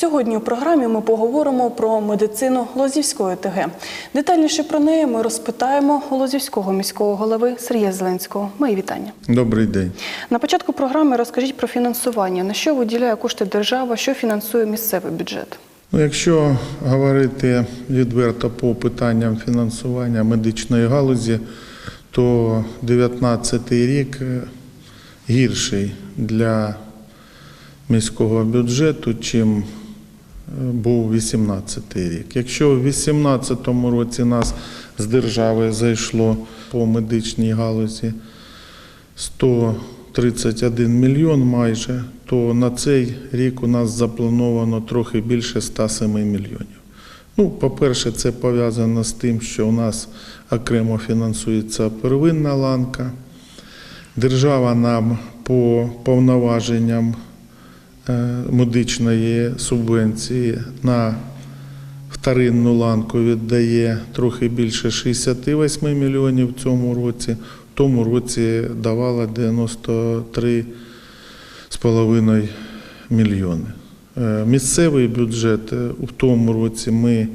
Сьогодні у програмі ми поговоримо про медицину Лозівської ТГ. Детальніше про неї ми розпитаємо у Лозівського міського голови Сергія Зеленського. Мої вітання. Добрий день. На початку програми розкажіть про фінансування. На що виділяє кошти держава, що фінансує місцевий бюджет? Ну, якщо говорити відверто по питанням фінансування медичної галузі, то 2019 рік е, гірший для міського бюджету, чим був 2018 рік. Якщо в 2018 році нас з держави зайшло по медичній галузі 131 мільйон майже, то на цей рік у нас заплановано трохи більше 107 мільйонів. Ну, по-перше, це пов'язано з тим, що у нас окремо фінансується первинна ланка. Держава нам по повноваженням медичної субвенції на вторинну ланку віддає трохи більше 68 мільйонів в цьому році. В тому році давала 93,5 мільйони. Е, Місцевий бюджет е, в тому році ми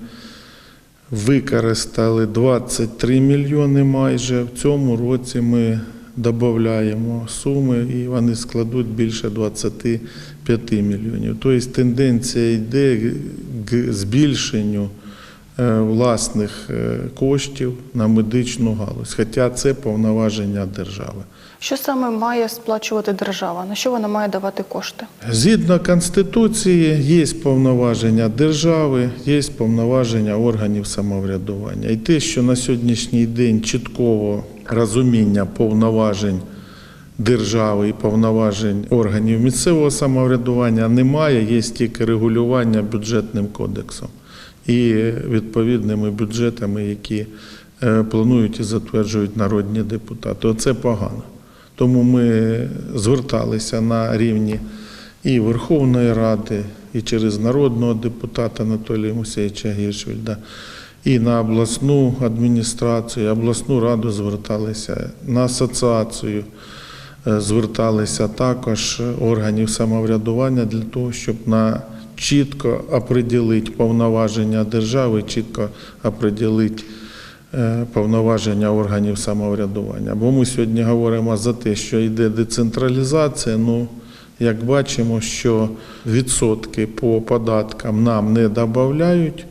використали 23 мільйони майже. В цьому році ми додаємо суми і вони складуть більше 25 мільйонів. Тобто тенденція йде к збільшенню е, власних е, коштів на медичну галузь, хоча це повноваження держави. Що саме має сплачувати держава? На що вона має давати кошти? Згідно Конституції, є повноваження держави, є повноваження органів самоврядування. І те, що на сьогоднішній день чіткого розуміння повноважень держави і повноважень органів місцевого самоврядування немає, є тільки регулювання бюджетним кодексом і відповідними бюджетами, які е, планують і затверджують народні депутати. Оце погано. Тому ми зверталися на рівні і Верховної Ради, і через народного депутата Анатолія Мусейовича Гіршвільда, і на обласну адміністрацію, обласну раду зверталися, на асоціацію е, зверталися також органів самоврядування для того, щоб на чітко определити повноваження держави, чітко определити е, повноваження органів самоврядування. Бо ми сьогодні говоримо за те, що йде децентралізація. Ну, як бачимо, що відсотки по податкам нам не додають,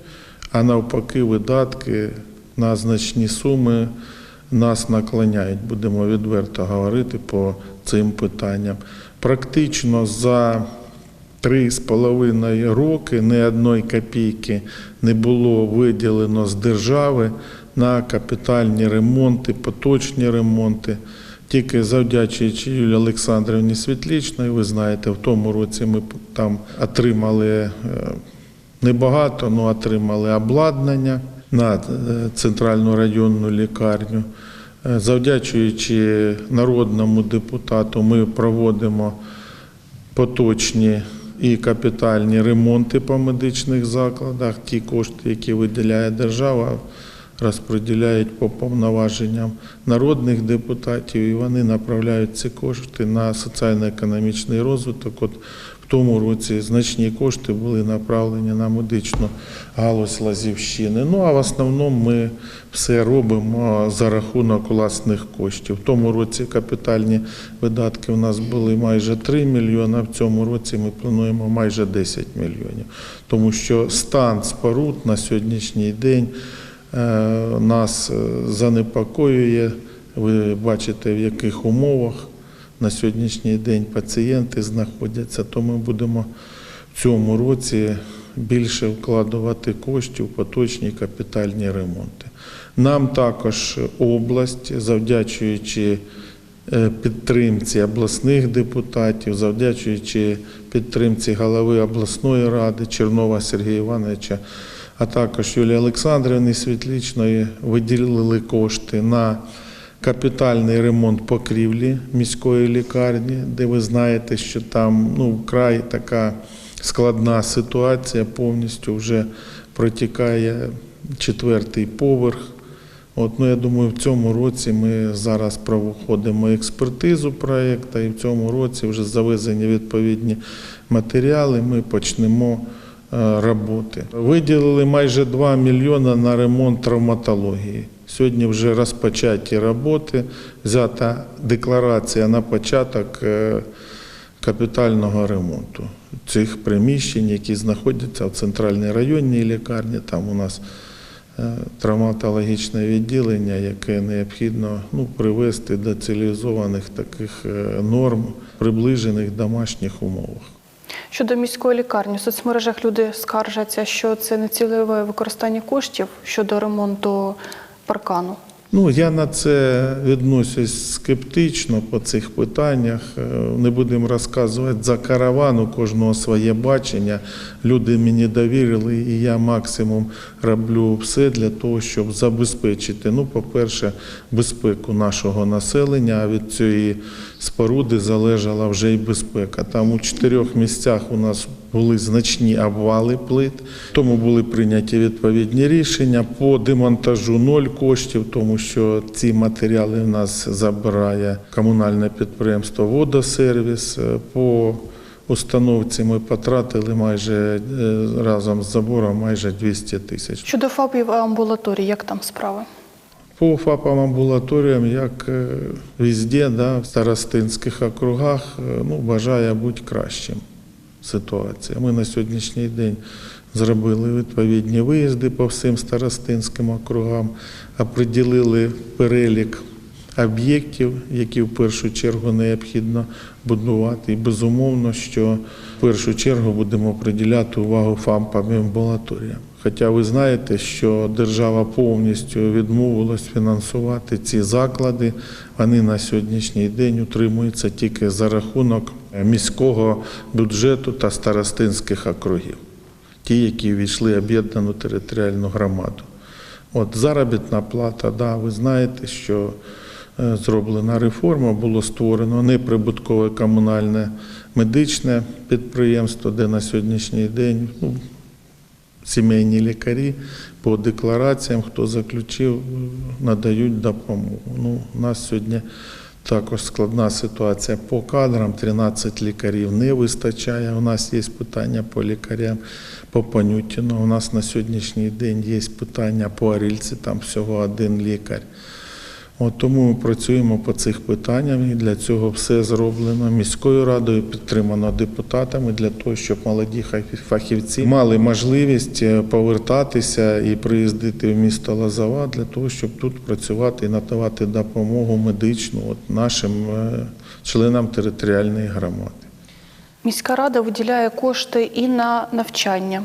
а навпаки, видатки на значні суми нас наклоняють, будемо відверто говорити по цим питанням. Практично за Три з половиною роки ні одної копійки не було виділено з держави на капітальні ремонти, поточні ремонти. Тільки завдячуючи Юлії Олександрівні Світлічної, ви знаєте, в тому році ми там отримали е, небагато, але отримали обладнання на е, центральну районну лікарню. Е, Завдячуючи народному депутату, ми проводимо поточні і капітальні ремонти по медичних закладах. Ті кошти, які виділяє держава, розподіляють по повноваженням народних депутатів, і вони направляють ці кошти на соціально-економічний розвиток. От в тому році значні кошти були направлені на медичну галузь Лазівщини. Ну а в основному ми все робимо за рахунок власних коштів. В тому році капітальні видатки у нас були майже 3 мільйони, в цьому році ми плануємо майже 10 мільйонів. Тому що стан споруд на сьогоднішній день е, нас е, занепокоює. Ви бачите, в яких умовах на сьогоднішній день пацієнти знаходяться, то ми будемо в цьому році більше вкладувати коштів в поточні капітальні ремонти. Нам також область, завдячуючи е, підтримці обласних депутатів, завдячуючи підтримці голови обласної ради Чернова Сергія Івановича, а також Юлії Олександрівни Світлічної, виділили кошти на капітальний ремонт покрівлі міської лікарні, де ви знаєте, що там ну, вкрай така складна ситуація, повністю вже протікає четвертий поверх. От, ну, я думаю, в цьому році ми зараз проходимо експертизу проєкту, і в цьому році вже завезені відповідні матеріали. Ми почнемо е, роботи. Виділили майже 2 мільйони на ремонт травматології. Сьогодні вже розпочаті роботи, взята декларація на початок е, капітального ремонту цих приміщень, які знаходяться в центральній районній лікарні. Там у нас е, травматологічне відділення, яке необхідно ну, привести до цивілізованих таких е, норм, приближених домашніх умовах. Щодо міської лікарні, в соцмережах люди скаржаться, що це нецільове використання коштів щодо ремонту паркану. Ну, я на це відношусь скептично по цих питаннях. Е, Не будемо розказувати за караван, у кожного своє бачення. Люди мені довірили, і я максимум роблю все для того, щоб забезпечити, ну, по-перше, безпеку нашого населення, а від цієї споруди залежала вже і безпека. Там у чотирьох місцях у нас були значні обвали плит, тому були прийняті відповідні рішення по демонтажу ноль коштів, тому що ці матеріали в нас забирає комунальне підприємство Водосервіс. Е, По установці ми потратили майже е, разом з забором майже 200 тисяч. Щодо ФАПів амбулаторій, як там справи? По ФАПам амбулаторіям, як е, везде, да, в старостинських округах, ну, бажає бути кращим ситуація. Ми на сьогоднішній день зробили відповідні виїзди по всім старостинським округам, оприділили перелік об'єктів, які в першу чергу необхідно будувати. І безумовно, що в першу чергу будемо приділяти увагу ФАМПам і амбулаторіям. Хоча ви знаєте, що держава повністю відмовилась фінансувати ці заклади, вони на сьогоднішній день утримуються тільки за рахунок міського бюджету та старостинських округів, ті, які війшли в об'єднану територіальну громаду. От заробітна плата, да, ви знаєте, що е, зроблена реформа, було створено неприбуткове комунальне медичне підприємство, де на сьогоднішній день ну, сімейні лікарі по деклараціям, хто заключив, надають допомогу. Ну, у нас сьогодні також складна ситуація по кадрам. 13 лікарів не вистачає. У нас є питання по лікарям по Панютіну. У нас на сьогоднішній день є питання по Арільці, там всього один лікар. От тому ми працюємо по цих питаннях, і для цього все зроблено міською радою, підтримано депутатами для того, щоб молоді фахівці мали можливість е, повертатися і приїздити в місто Лозова для того, щоб тут працювати і надавати допомогу медичну от нашим е, членам територіальної громади. Міська рада виділяє кошти і на навчання,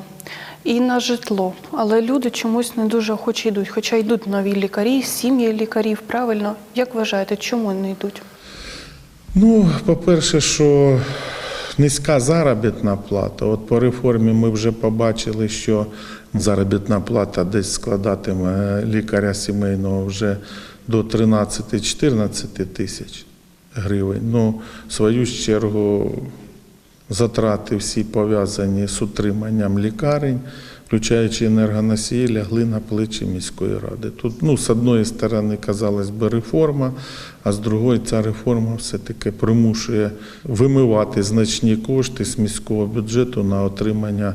і на житло, але люди чомусь не дуже охоче йдуть. Хоча йдуть нові лікарі, сім'ї лікарів. Правильно, як вважаєте, чому не йдуть? Ну, по-перше, що низька заробітна плата. От по реформі ми вже побачили, що заробітна плата десь складатиме лікаря сімейного вже до 13-14 тисяч гривень. Ну, в свою чергу, затрати всі пов'язані з утриманням лікарень, включаючи енергоносії, лягли на плечі міської ради. Тут, ну, з одної сторони, казалось би, реформа, а з другої ця реформа все-таки примушує вимивати значні кошти з міського бюджету на отримання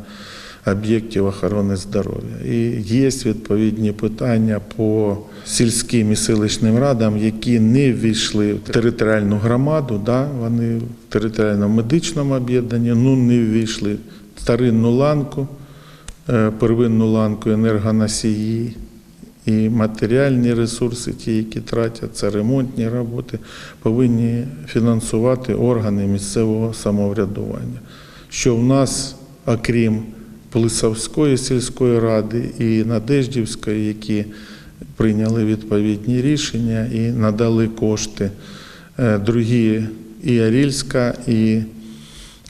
об'єктів охорони здоров'я. І є відповідні питання по сільським і селищним радам, які не ввійшли в територіальну громаду, да, вони в територіальному медичному об'єднанні, ну не ввійшли в старинну ланку, е, первинну ланку енергоносії і матеріальні ресурси, ті, які тратяться, ремонтні роботи, повинні фінансувати органи місцевого самоврядування. Що в нас, окрім Плисавської сільської ради і Надеждівської, які прийняли відповідні рішення і надали кошти. Е, Другі і Арільська, і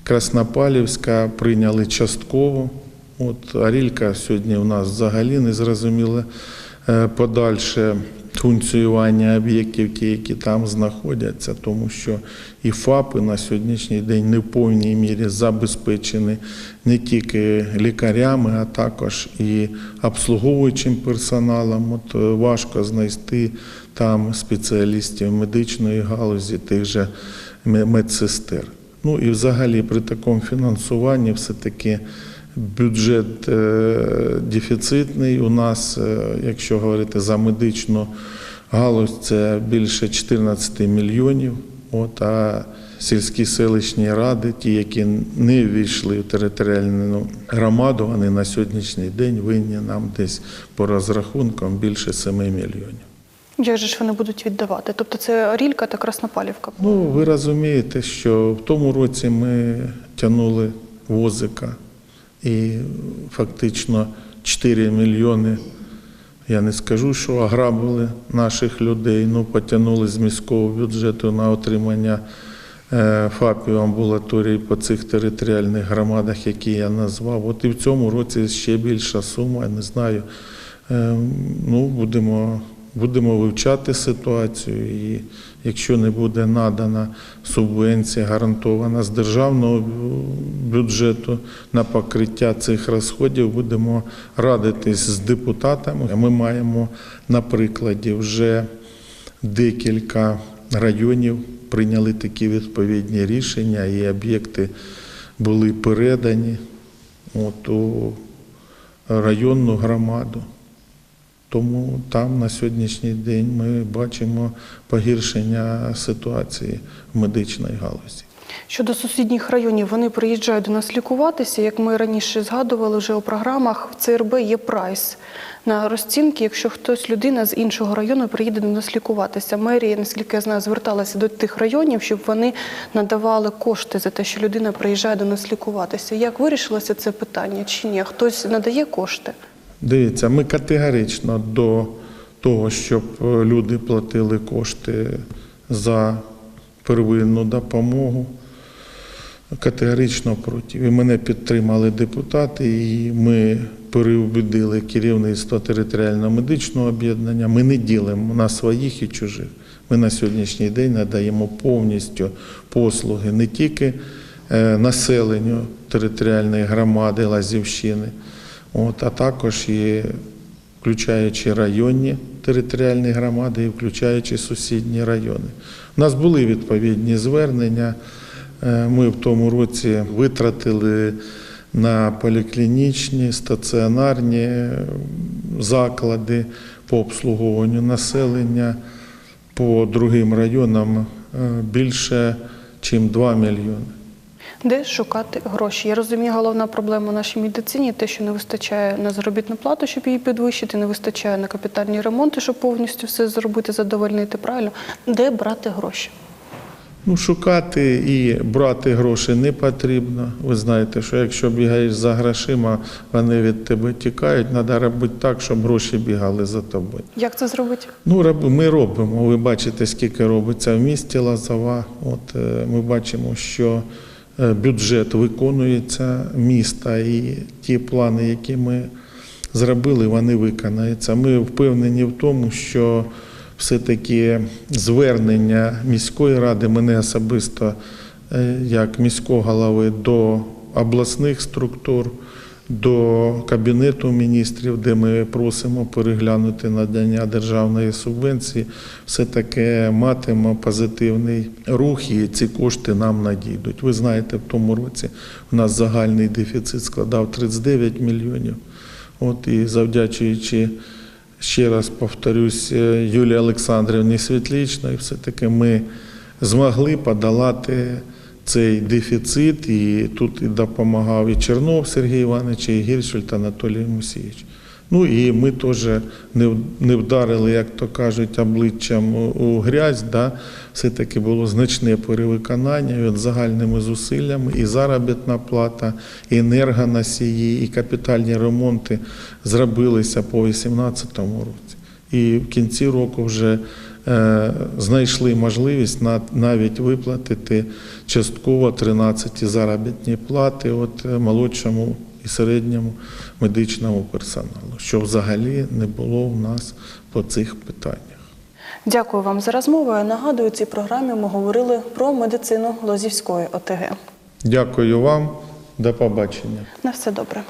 Краснопалівська прийняли частково. От Арілька сьогодні у нас взагалі не зрозуміло е, подальше функціонування об'єктів, ті, які там знаходяться, тому що і ФАПи на сьогоднішній день не в повній мірі забезпечені не тільки лікарями, а також і обслуговуючим персоналом. От е, важко знайти там спеціалістів медичної галузі, тих же медсестер. Ну і взагалі при такому фінансуванні все-таки Бюджет е, дефіцитний. У нас, е, якщо говорити за медичну галузь, це більше 14 мільйонів. От, а сільські селищні ради, ті, які не ввійшли в територіальну громаду, вони на сьогоднішній день винні нам десь по розрахункам більше 7 мільйонів. Як же ж вони будуть віддавати? Тобто це Рілька та Краснопалівка. Ну, ви розумієте, що в тому році ми тягнули возика і фактично 4 мільйони, я не скажу, що ограбили наших людей, ну потягнули з міського бюджету на отримання е, ФАПів амбулаторій по цих територіальних громадах, які я назвав. От і в цьому році ще більша сума, я не знаю. Е, Ну, будемо, будемо вивчати ситуацію, і якщо не буде надана субвенція гарантована з державного бюджету на покриття цих розходів, будемо радитись з депутатами. Ми маємо на прикладі вже декілька районів прийняли такі відповідні рішення, і об'єкти були передані от, у районну громаду. Тому там на сьогоднішній день ми бачимо погіршення ситуації в медичній галузі. Щодо сусідніх районів, вони приїжджають до нас лікуватися. Як ми раніше згадували вже у програмах, в ЦРБ є прайс на розцінки, якщо хтось людина з іншого району приїде до нас лікуватися. Мерія, наскільки я знаю, зверталася до тих районів, щоб вони надавали кошти за те, що людина приїжджає до нас лікуватися. Як вирішилося це питання чи ні? Хтось надає кошти? Дивіться, ми категорично до того, щоб е, люди платили кошти за первинну допомогу. Категорично проти. І мене підтримали депутати, і ми переубедили керівництво територіального медичного об'єднання. Ми не ділимо на своїх і чужих. Ми на сьогоднішній день надаємо повністю послуги не тільки е, населенню територіальної громади Лазівщини, от, а також і включаючи районні територіальні громади і включаючи сусідні райони. У нас були відповідні звернення. Е, Ми в тому році витратили на поліклінічні, стаціонарні е, заклади по обслуговуванню населення по другим районам е, більше, ніж 2 мільйони. Де шукати гроші? Я розумію, головна проблема в нашій медицині те, що не вистачає на заробітну плату, щоб її підвищити, не вистачає на капітальні ремонти, щоб повністю все зробити, задовольнити. Правильно, де брати гроші? Ну, шукати і брати гроші не потрібно. Ви знаєте, що якщо бігаєш за грошима, вони від тебе тікають. Треба робити так, щоб гроші бігали за тобою. Як це зробити? Ну, ми робимо. Ви бачите, скільки робиться в місті Лазова. От е, ми бачимо, що бюджет виконується міста, і ті плани, які ми зробили, вони виконаються. Ми впевнені в тому, що все-таки звернення міської ради мене особисто е, як міського голови до обласних структур, до Кабінету міністрів, де ми просимо переглянути надання державної субвенції, все-таки матиме позитивний рух і ці кошти нам надійдуть. Ви знаєте, в тому році у нас загальний дефіцит складав 39 мільйонів. От і завдячуючи, ще раз повторюсь, е, Юлії Олександрівні Світлічної, все-таки ми змогли подолати цей дефіцит, і тут і допомагав і Чернов Сергій Іванович, і Гіршульт Анатолій Мусійович. Ну і ми теж не, вдарили, як то кажуть, обличчям у- грязь. Да? Все-таки було значне перевиконання от загальними зусиллями, і заробітна плата, і енергоносії, і капітальні ремонти зробилися по 2018 році. І в кінці року вже знайшли можливість навіть виплатити частково 13 заробітні плати от е, молодшому і середньому медичному персоналу, що взагалі не було в нас по цих питаннях. Дякую вам за розмову. Я нагадую, в цій програмі ми говорили про медицину Лозівської ОТГ. Дякую вам, до побачення. На все добре.